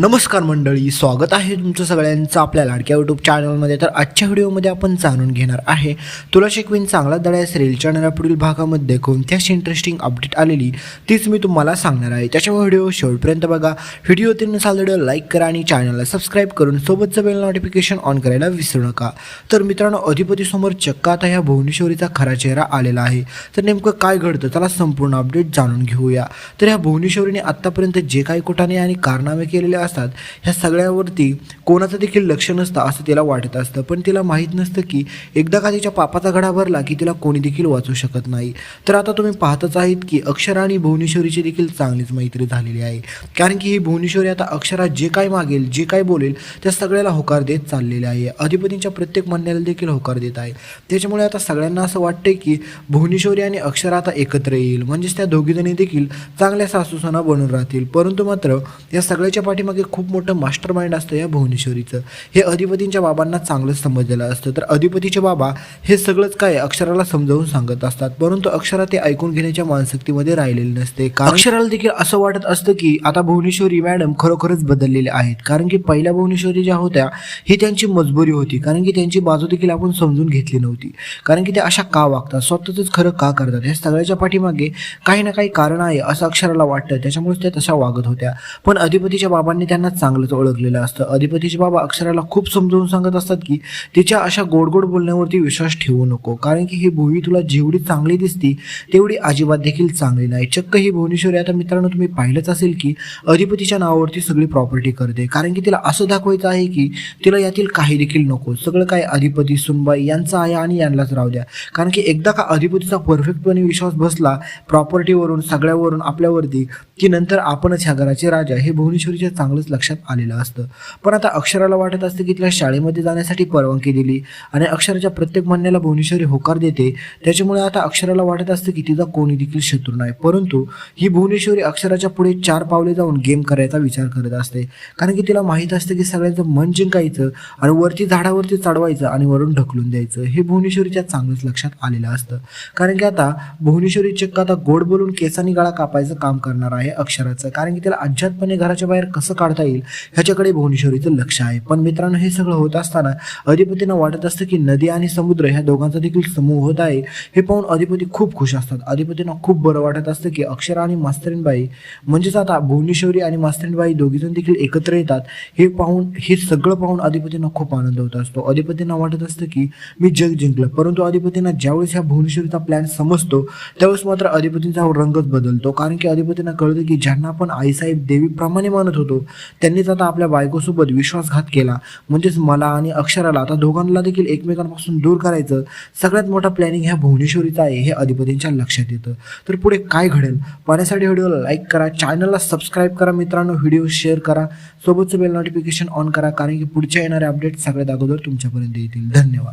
नमस्कार मंडळी स्वागत आहे तुमचं सगळ्यांचं आपल्या लाडक्या यूट्यूब चॅनलमध्ये तर आजच्या व्हिडिओमध्ये आपण जाणून घेणार आहे तुला शिकवीन चांगला दडा रील चॅनल पुढील भागामध्ये कोणत्याच इंटरेस्टिंग अपडेट आलेली तीच मी तुम्हाला सांगणार आहे. त्याच्यामुळे व्हिडिओ शेवटपर्यंत बघा. व्हिडिओ तीन नसाल व्हिडिओ लाईक करा आणि चॅनलला सबस्क्राईब करून सोबतचं बेल नोटिफिकेशन ऑन करायला विसरू नका. तर मित्रांनो अधिपतीसमोर चक्का आता ह्या भुवनेश्वरीचा खरा चेहरा आलेला आहे. तर नेमकं काय घडतं त्याला संपूर्ण अपडेट जाणून घेऊया. तर ह्या भुवनेश्वरीने आत्तापर्यंत जे काही कुठाने आणि कारनामे केलेले असतात ह्या सगळ्यावरती कोणाचं देखील लक्ष नसतं असं तिला वाटत असतं. पण तिला माहीत नसतं की एकदा का तिच्या पापाचा घडा भरला की तिला कोणी देखील वाचू शकत नाही. तर आता तुम्ही पाहतच आहेत की अक्षरा आणि भुवनेश्वरीची देखील चांगलीच मैत्री झालेली आहे. कारण की ही भुवनेश्वरी आता अक्षरा जे काय मागेल जे काय बोलेल त्या सगळ्याला होकार देत चाललेले आहे. अधिपतींच्या प्रत्येक म्हणण्याला देखील होकार देत आहे. त्याच्यामुळे आता सगळ्यांना असं वाटतंय की भुवनेश्वरी आणि अक्षरा आता एकत्र येईल. म्हणजेच त्या दोघीजणी देखील चांगल्या सासूसना बनून राहतील. परंतु मात्र या सगळ्याच्या पाठीमागे खूप मोठं मास्टर माइंड असतं या भुवनेश्वरीचं. हे अधिपतींच्या बाबांना चांगलंच समजलेलं असतं. तर अधिपतीचे बाबा हे सगळंच काय अक्षराला समजावून सांगत असतात. परंतु अक्षरा ते ऐकून घेण्याच्या मानसिकतेमध्ये राहिलेले नसते. अक्षराला देखील असं वाटत असतं की आता भुवनेश्वरी मॅडम खरोखरच बदललेल्या आहेत. कारण की पहिल्या भुवनेश्वरी ज्या होत्या ही त्यांची मजबुरी होती. कारण की त्यांची बाजू देखील आपण समजून घेतली नव्हती. कारण की ते अशा का वागतात? स्वतःच खरं का करतात? या सगळ्याच्या पाठीमागे काही ना काही कारण आहे असं अक्षराला वाटतं. त्याच्यामुळे त्या तशा वागत होत्या. पण अधिपतीच्या बाबांनी त्यांना चांगलंच ओळखलेलं असतं. अधिपतीचे बाबा अक्षराला खूप समजावून सांगत असतात की तिच्या अशा गोड गोड बोलण्यावरती विश्वास ठेवू नको. कारण की ही भुवी तुला जेवढी चांगली दिसती तेवढी अजिबात देखील चांगली नाही. चक्क ही भुवनेश्वरी आता मित्रांनो तुम्ही पाहिलंच असेल की अधिपतीच्या नावावरती सगळी प्रॉपर्टी करते. कारण की तिला असं दाखवायचं आहे की तिला यातील काही देखील नको. सगळं काय अधिपती सुनबाई यांचं आहे आणि यांनाच राहू द्या. कारण की एकदा का अधिपतीचा परफेक्टपणे विश्वास बसला प्रॉपर्टीवरून सगळ्यावरून आपल्यावरती की नंतर आपणच ह्या घराचे राजा. हे भुवनेश्वरीच्या चांगलंच लक्षात आलेलं असतं. पण आता अक्षराला वाटत असतं की तिला शाळेमध्ये जाण्यासाठी परवानगी दिली आणि अक्षराच्या प्रत्येक म्हणण्याला भुवनेश्वरी होकार देते. त्याच्यामुळे आता अक्षराला वाटत असतं की तिचा कोणी देखील शत्रू नाही. परंतु ही भुवनेश्वरी अक्षराच्या पुढे चार पावले जाऊन गेम करायचा विचार करत असते. कारण की तिला माहीत असतं की सगळ्यांचं मन जिंकायचं आणि वरती झाडावरती चढवायचं आणि वरून ढकलून द्यायचं. हे भुवनेश्वरीच्या चांगलंच लक्षात आलेलं असतं. कारण की आता भुवनेश्वरी चक्क आता गोड बोलून केसानी गळा कापायचं काम करणार आहे अक्षराचं. कारण की तिला अज्ञातपणे घराच्या बाहेर कसं काढता येईल. ह्याच्याकडे भुवनेश्वरीचं लक्ष आहे. पण मित्रांनो हे सगळं होत असताना अधिपतींना वाटत असतं की नदी आणि समुद्र ह्या दोघांचा देखील समूह होत आहे. हे पाहून अधिपती खूप खुश असतात. अधिपतींना खूप बरं वाटत असतं की अक्षरा आणि मास्तरीनबाई म्हणजेच आता भुवनेश्वरी आणि मास्तरीनबाई दोघीजण देखील एकत्र येतात. हे पाहून हे सगळं पाहून अधिपतींना खूप आनंद होत असतो. अधिपतींना वाटत असतं की मी जग जिंकलं. परंतु अधिपतींना ज्यावेळेस ह्या भुवनेश्वरीचा प्लॅन समजतो त्यावेळेस मात्र अधिपतींचा रंगच बदलतो. कारण की अधिपतींना कळतं की ज्यांना आपण आईसाहेब देवीप्रमाणे मानत होतो त्यांनीच आता आपल्या बायकोसोबत विश्वासघात केला. म्हणजेच मला आणि अक्षराला आता दोघांना देखील एकमेकांपासून दूर करायचं सगळ्यात मोठा प्लॅनिंग ह्या भुवनेश्वरीचा आहे हे अधिपतींच्या लक्षात येतं. तर पुढे काय घडेल? पाहण्यासाठी व्हिडिओला लाईक करा चॅनलला सबस्क्राईब करा मित्रांनो व्हिडिओ शेअर करा सोबतचं बेल नोटिफिकेशन ऑन करा कारण की पुढच्या येणारे अपडेट सगळ्यात अगोदर तुमच्यापर्यंत येतील. धन्यवाद.